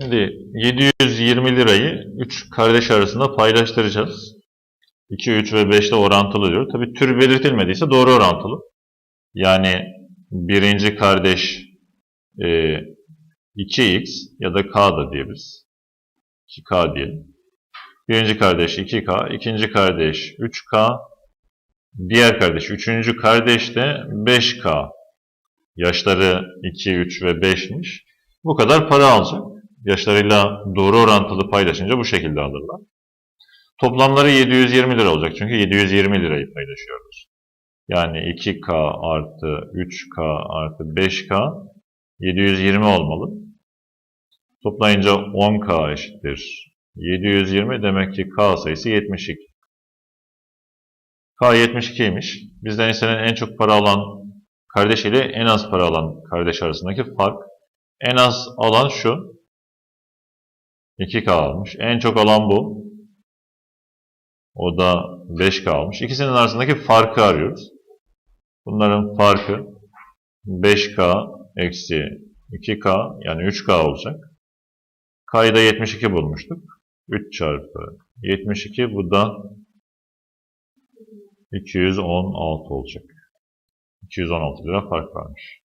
Şimdi 720 lirayı 3 kardeş arasında paylaştıracağız. 2, 3 ve 5 de orantılı diyor. Tabi tür belirtilmediyse doğru orantılı. Yani birinci kardeş e, 2x ya da k da diyebiliriz. 2k diyelim. Birinci kardeş 2k, ikinci kardeş 3k, diğer kardeş, üçüncü kardeş de 5k. Yaşları 2, 3 ve 5'miş. Bu kadar para alacak. Yaşlarıyla doğru orantılı paylaşınca bu şekilde alırlar. Toplamları 720 lira olacak çünkü 720 lirayı paylaşıyoruz. Yani 2K artı 3K artı 5K 720 olmalı. Toplayınca 10K eşittir. 720 demek ki K sayısı 72. K 72'ymiş. Bizden istenen en çok para alan kardeş ile en az para alan kardeş arasındaki fark. En az alan şu. 2K almış. En çok alan bu. O da 5K almış. İkisinin arasındaki farkı arıyoruz. Bunların farkı 5K eksi 2K yani 3K olacak. K'yı da 72 bulmuştuk. 3 çarpı 72 bu da 216 olacak. 216 lira fark varmış.